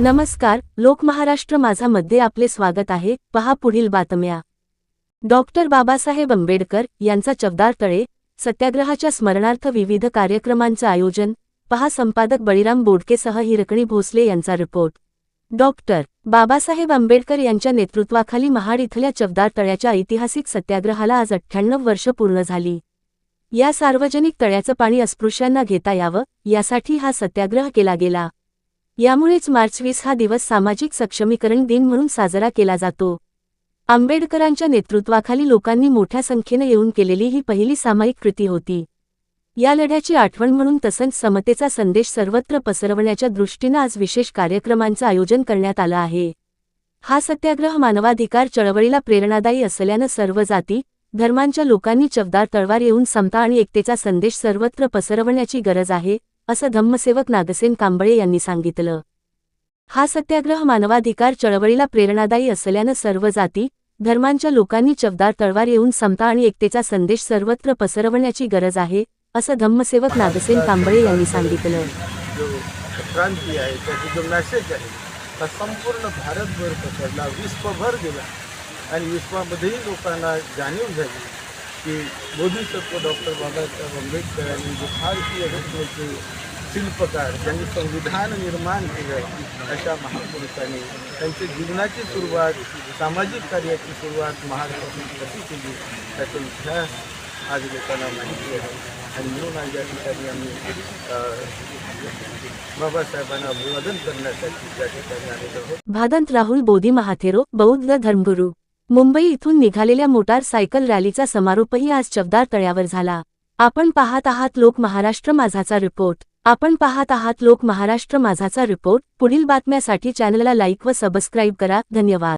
नमस्कार लोकमहाराष्ट्र माझा मध्ये आपले स्वागत आहे. पहा पुढील बातम्या. डॉक्टर बाबासाहेब आंबेडकर यांचा चवदार तळे सत्याग्रहाच्या स्मरणार्थ विविध कार्यक्रमांचं आयोजन पहा संपादक बळीराम बोडकेसह हिरकणी भोसले यांचा रिपोर्ट. डॉक्टर बाबासाहेब आंबेडकर यांच्या नेतृत्वाखाली महाड इथल्या चवदार तळ्याच्या ऐतिहासिक सत्याग्रहाला आज अठ्ठ्याण्णव वर्ष पूर्ण झाली. या सार्वजनिक तळ्याचं पाणी अस्पृश्यांना घेता यावं यासाठी हा सत्याग्रह केला गेला. यामुळेच मार्च वीस हा दिवस सामाजिक सक्षमीकरण दिन म्हणून साजरा केला जातो. आंबेडकरांच्या नेतृत्वाखाली लोकांनी मोठ्या संख्येनं येऊन केलेली ही पहिली सामायिक कृती होती. या लढ्याची आठवण म्हणून तसंच समतेचा संदेश सर्वत्र पसरवण्याच्या दृष्टीनं आज विशेष कार्यक्रमांचं आयोजन करण्यात आलं आहे. हा सत्याग्रह मानवाधिकार चळवळीला प्रेरणादायी असल्यानं सर्व जाती धर्मांच्या लोकांनी चवदार तळवार येऊन समता आणि एकतेचा संदेश सर्वत्र पसरवण्याची गरज आहे असं धम्मसेवक नागसेन कांबळे यांनी सांगितलं. हा सत्याग्रह मानवाधिकार चळवळीला प्रेरणादायी असल्यानं सर्व जाती धर्मांच्या लोकांनी चवदार तळवार येऊन समता आणि एकतेचा संदेश सर्वत्र पसरवण्याची गरज आहे असं धम्मसेवक नागसेन कांबळे यांनी सांगितलं. क्रांती आहे त्याचा जो मॅसेज आहे हा संपूर्ण भारतभर पसरला विश्वभर गेला. आणि विश्वामध्येही लोकांना जाणीव झाली. की बोधिसत्व डॉक्टर बाबा बाबासाहेब आंबेडकर यांनी जे भारतीय घटनेचे शिल्पकार ज्यांनी संविधान निर्माण केलं अशा महापुरुषांनी जीवनाची सुरुवात सामाजिक कार्याची सुरुवात महाराष्ट्रातून कशी केली त्याचा इतिहास आज लोकांना माहिती आहे आणि म्हणून आज या ठिकाणी आम्ही बाबासाहेबांना अभिवादन करण्यासाठी ठिकाणी आलेलो आहोत। भादंत राहुल बोधी महाथेरो बौद्ध धर्मगुरू। मुंबई इथून निघालेल्या मोटारसायकल रॅलीचा समारोपही आज चवदार तळ्यावर झाला. आपण पाहत आहात लोक महाराष्ट्र माझाचा रिपोर्ट. आपण पाहत आहात लोक महाराष्ट्र माझाचा रिपोर्ट. पुढील बातम्यासाठी चॅनलला लाईक व सबस्क्राईब करा. धन्यवाद.